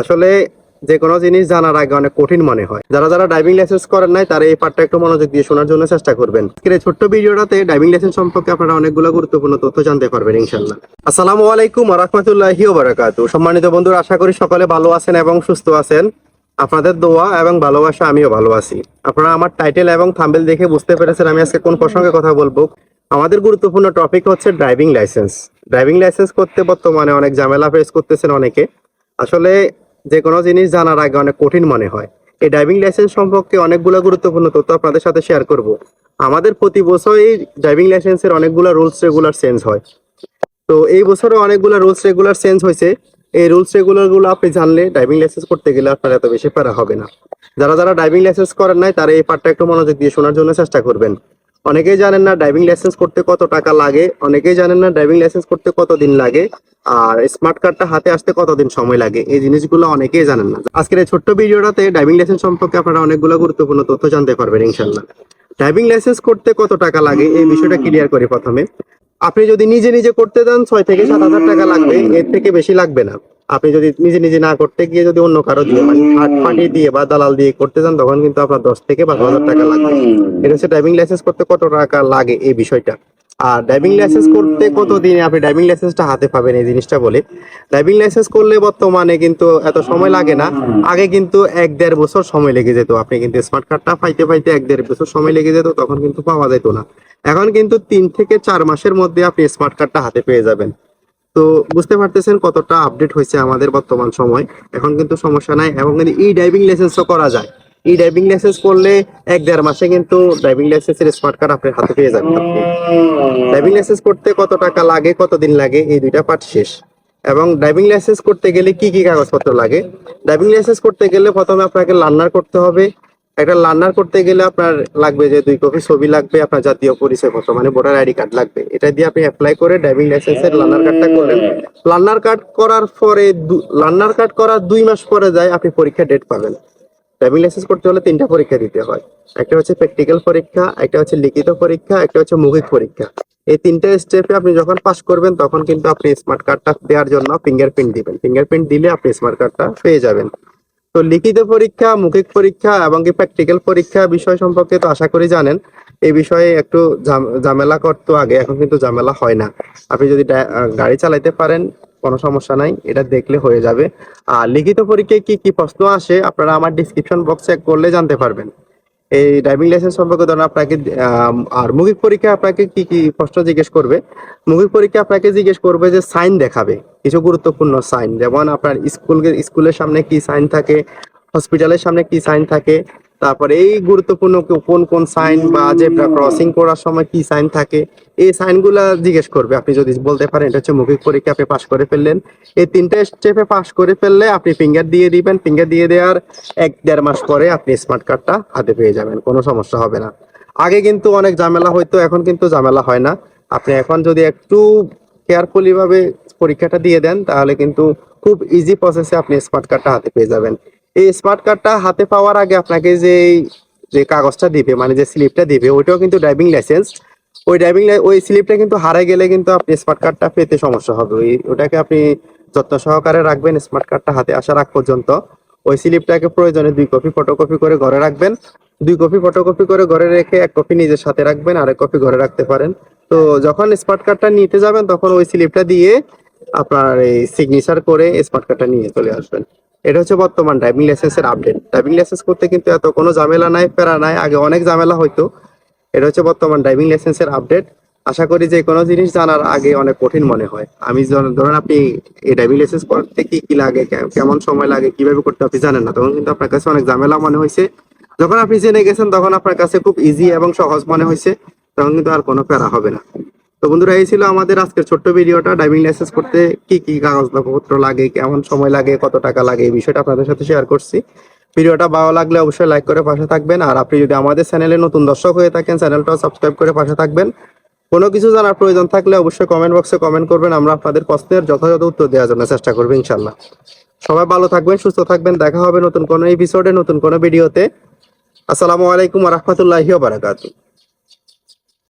আসলে যে কোনো জিনিস জানার আগে অনেক কঠিন মনে হয়। যারা যারা ড্রাইভিং লাইসেন্স করেন নাই, তারা এই পার্টটা একটু মনোযোগ দিয়ে শোনার জন্য চেষ্টা করবেন। আজকের এই ছোট্ট ভিডিওটাতে ড্রাইভিং লাইসেন্স সম্পর্কে আপনারা অনেকগুলো গুরুত্বপূর্ণ তথ্য জানতে পারবেন ইনশাল্লাহ আসসালামু আলাইকুম রহমতুল্লাহি বারাকাতু সম্মানিত বন্ধুরা, আশা করি সকলে ভালো আছেন এবং সুস্থ আছেন। আপনাদের দোয়া এবং ভালোবাসা আমিও ভালো আছি। আপনারা আমার টাইটেল এবং থাম্বেল দেখে বুঝতে পেরেছেন আমি আজকে কোন প্রসঙ্গে কথা বলব। আমাদের গুরুত্বপূর্ণ টপিক হচ্ছে ড্রাইভিং লাইসেন্স ড্রাইভিং লাইসেন্স করতে বর্তমানে অনেক ঝামেলা ফেস করতেছেন অনেকে। আসলে যে কোনো জিনিস জানার আগে অনেক কঠিন মনে হয়। এই ড্রাইভিং লাইসেন্স সম্পর্কে অনেকগুলো গুরুত্বপূর্ণ তথ্য আপনাদের সাথে শেয়ার করব। আমাদের প্রতি বছরই ড্রাইভিং লাইসেন্সের অনেকগুলো রুলস রেগুলার চেঞ্জ হয়। তো এই বছরে অনেকগুলো রুলস রেগুলার চেঞ্জ হয়েছে। এই রুলস রেগুলারগুলো আপনি জানলে ড্রাইভিং লাইসেন্স করতে গেলে আপনার এত বেশি প্যারা হবে না। যারা যারা ড্রাইভিং লাইসেন্স করেন নাই, তারা এই পার্টটা একটু মনোযোগ দিয়ে শোনার জন্য চেষ্টা করবেন। অনেকেই জানেন না ড্রাইভিং লাইসেন্স করতে কত টাকা লাগে, অনেকেই জানেন না ড্রাইভিং লাইসেন্স করতে কত দিন লাগে। আর স্মার্ট কার্ডটা হাতে আসতে কতদিন সময় লাগে? এই জিনিসগুলো অনেকেই জানেন না। আজকের এই ছোট্ট ভিডিওটাতে ড্রাইভিং লাইসেন্স সম্পর্কে আপনারা অনেকগুলো গুরুত্বপূর্ণ তথ্য জানতে পারবেন ইনশাল্লাহ ড্রাইভিং লাইসেন্স করতে কত টাকা লাগে? এই বিষয়টা ক্লিয়ার করি প্রথমে। আপনি যদি নিজে নিজে করতে যান ছয় থেকে সাত হাজার টাকা লাগবে। এর থেকে বেশি লাগবে না। আপনি যদি নিজে নিজে না করতে গিয়ে যদি অন্য কারও দিয়ে মানে থার্ড পার্টি দিয়ে বা দালাল দিয়ে করতে চান তখন কিন্তু আপনার দশ থেকে বারো হাজার টাকা লাগবে। এটা হচ্ছে ড্রাইভিং লাইসেন্স করতে কত টাকা লাগে এই বিষয়টা? আর ড্রাইভিং লাইসেন্স করতে কত দিনে আপনি ড্রাইভিং লাইসেন্সটা হাতে পাবেন? এই জিনিসটা বলে। ড্রাইভিং লাইসেন্স করলে বর্তমানে কিন্তু এত সময় লাগে না। আগে কিন্তু এক দেড় বছর সময় লেগে যেত। আপনি কিন্তু স্মার্ট কার্ডটা পাইতে পাইতে এক দেড় বছর সময় লেগে যেত, তখন কিন্তু পাওয়া যেত না। এখন কিন্তু তিন থেকে চার মাসের মধ্যে আপনি স্মার্ট কার্ডটা হাতে পেয়ে যাবেন। তো বুঝতে পারতেছেন কতটা আপডেট হয়েছে আমাদের বর্তমান সময়। এখন কিন্তু সমস্যা নাই এবং কিন্তু ই ড্রাইভিং লাইসেন্সও করা যায় ই ড্রাইভিং লাইসেন্স করলে এক দেড় মাসে কিন্তু ড্রাইভিং লাইসেন্সের স্মার্ট কার্ড আপনার হাতে পেয়ে যাবেন ড্রাইভিং লাইসেন্স করতে কত টাকা লাগে, কতদিন লাগে, এই দুইটা পার্ট শেষ। এবং ড্রাইভিং লাইসেন্স করতে গেলে কি কি কাগজপত্র লাগে? ড্রাইভিং লাইসেন্স করতে গেলে প্রথমে আপনাকে লার্নার করতে হবে। একটা লার্নার করতে গেলে আপনার লাগবে যে দুই কপি ছবি লাগবে, আপনার জাতীয় পরিচয়পত্র মানে ভোটার আইডি কার্ড লাগবে। এটা দিয়ে আপনি অ্যাপ্লাই করে ড্রাইভিং লাইসেন্সের লার্নার কার্ডটা করলেন। লার্নার কার্ড করার পরে লার্নার কার্ড করার দুই মাস পরে যায়, আপনি পরীক্ষা ডেট পাবেন। ড্রাইভিং লাইসেন্স করতে হলে তিনটা পরীক্ষা দিতে হয়। একটা হচ্ছে প্র্যাকটিক্যাল পরীক্ষা, একটা হচ্ছে লিখিত পরীক্ষা, একটা হচ্ছে মৌখিক পরীক্ষা। এই তিনটা স্টেপে আপনি যখন পাস করবেন, তখন কিন্তু আপনি স্মার্ট কার্ডটা দেওয়ার জন্য ফিঙ্গারপ্রিন্ট দিবেন। ফিঙ্গারপ্রিন্ট দিলে আপনি স্মার্ট কার্ডটা পেয়ে যাবেন। তো লিখিত পরীক্ষা, মৌখিক পরীক্ষা এবং কি প্র্যাকটিক্যাল পরীক্ষা বিষয় সম্পর্কে তো আশা করি জানেন। এই বিষয়ে একটু ঝামেলা করতো আগে, এখন কিন্তু ঝামেলা হয় না। আপনি যদি গাড়ি চালাইতে পারেন কোনো সমস্যা নাই, এটা দেখলে হয়ে যাবে। আর লিখিত পরীক্ষায় কি কি প্রশ্ন আসে, আপনারা আমার ডিসক্রিপশন বক্স চেক করলে জানতে পারবেন। এই ড্রাইভিং লাইসেন্স সম্পর্কে ধরুন আপনাকে আর মৌখিক পরীক্ষা আপনাকে কি কি প্রশ্ন জিজ্ঞেস করবে? মৌখিক পরীক্ষা আপনাকে জিজ্ঞেস করবে যে সাইন দেখাবে, কিছু গুরুত্বপূর্ণ সাইন যেমন আপনার স্কুল স্কুলের সামনে কি সাইন থাকে হসপিটালের সামনে কি সাইন থাকে তারপরে এই গুরুত্বপূর্ণ কোন কোন সাইন বা জেব্রা ক্রসিং করার সময় কি সাইন থাকে, এই সাইনগুলা জিজ্ঞেস করবে। আপনি যদি বলতে পারেন, এটা হচ্ছে মৌখিক পরীক্ষা, আপনি পাশ করে ফেললেন। এই তিনটা স্টেপে পাশ করে ফেললে আপনি ফিঙ্গার দিয়ে দিবেন। ফিঙ্গার দিয়ে দেওয়ার এক, দেড় মাস পরে আপনি স্মার্ট কার্ডটা হাতে পেয়ে যাবেন, কোনো সমস্যা হবে না। আগে কিন্তু অনেক ঝামেলা হইতো, এখন কিন্তু ঝামেলা হয় না। আপনি এখন যদি একটু কেয়ারফুলি ভাবে পরীক্ষাটা দিয়ে দেন, তাহলে কিন্তু খুব ইজি প্রসেসে আপনি স্মার্ট কার্ডটা হাতে পেয়ে যাবেন। এই স্মার্ট কার্ডটা হাতে পাওয়ার আগে আপনাকে যে যে কাগজটা দিবে মানে যে স্লিপটা দিবে, ওইটাও কিন্তু ড্রাইভিং লাইসেন্স ওই ড্রাইভিং ওই স্লিপটা কিন্তু হারাই গেলে কিন্তু আপনি স্মার্ট কার্ডটা পেতে সমস্যা হবে। ওই, ওটাকে আপনি যত্ন সহকারে রাখবেন স্মার্ট কার্ডটা হাতে আসার আগ পর্যন্ত। ওই স্লিপটাকে প্রয়োজনে দুই কপি ফটোকপি করে ঘরে রাখবেন। দুই কপি ফটোকপি করে ঘরে রেখে এক কপি নিজের সাথে রাখবেন আর এক কপি ঘরে রাখতে পারেন। তো যখন স্মার্ট কার্ডটা নিতে যাবেন, তখন ওই স্লিপটা দিয়ে আপনার এই সিগনেচার করে স্মার্ট কার্ডটা নিয়ে চলে আসবেন। এটা হচ্ছে বর্তমান ড্রাইভিং লাইসেন্সের আপডেট ড্রাইভিং লাইসেন্স করতে কিন্তু এত কোনো ঝামেলা নাই, প্যারা নাই। আগে অনেক ঝামেলা হইতো। এটা হচ্ছে বর্তমান ড্রাইভিং লাইসেন্সের আপডেট আশা করি যে কোনো জিনিস জানার আগে অনেক কঠিন মনে হয়। আমি ধর- ধরেন আপনি এই ড্রাইভিং লাইসেন্স করতে কি কি লাগে কেমন সময় লাগে, কীভাবে করতে আপনি জানেন না। তখন কিন্তু আপনার কাছে অনেক ঝামেলা মনে হয়েছে যখন আপনি জেনে গেছেন, তখন আপনার কাছে খুব ইজি এবং সহজ মনে হয়েছে তখন কিন্তু আর কোনো প্যারা হবে না। তো বন্ধুরা, এই ছিল আমাদের আজকের ছোট্ট ভিডিওটা ড্রাইভিং লাইসেন্স করতে কি কি কাগজপত্র লাগে, কেমন সময় লাগে, কত টাকা লাগে, এই বিষয়টা আপনাদের সাথে শেয়ার করছি। ভিডিওটা ভালো লাগলে অবশ্যই লাইক করে পাশে থাকবেন, আর আপনি যদি আমাদের চ্যানেলে নতুন দর্শক হয়ে থাকেন চ্যানেলটাও সাবস্ক্রাইব করে পাশে থাকবেন। কোনো কিছু জানার প্রয়োজন থাকলে অবশ্যই কমেন্ট বক্সে কমেন্ট করবেন, আমরা আপনাদের প্রশ্নের যথাযথ উত্তর দেওয়ার জন্য চেষ্টা করব ইনশাল্লাহ সবাই ভালো থাকবেন, সুস্থ থাকবেন, দেখা হবে নতুন কোনো এপিসোডে নতুন কোনো ভিডিওতে আসসালামু আলাইকুম রহমতুল্লাহি বারাকাতু